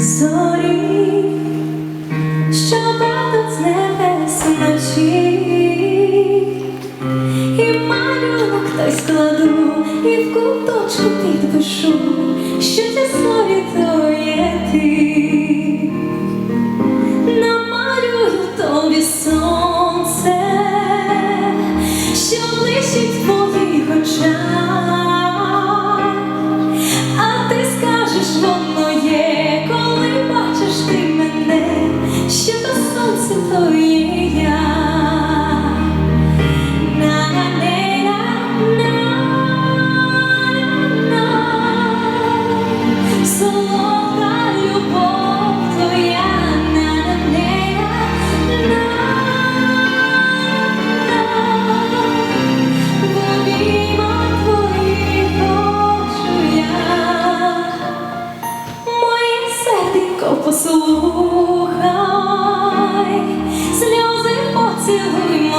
зорі, що падуть з небес вночі, і малюнок той складу, і в куточку підпишу. Послухай сльози поцілуй.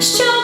Show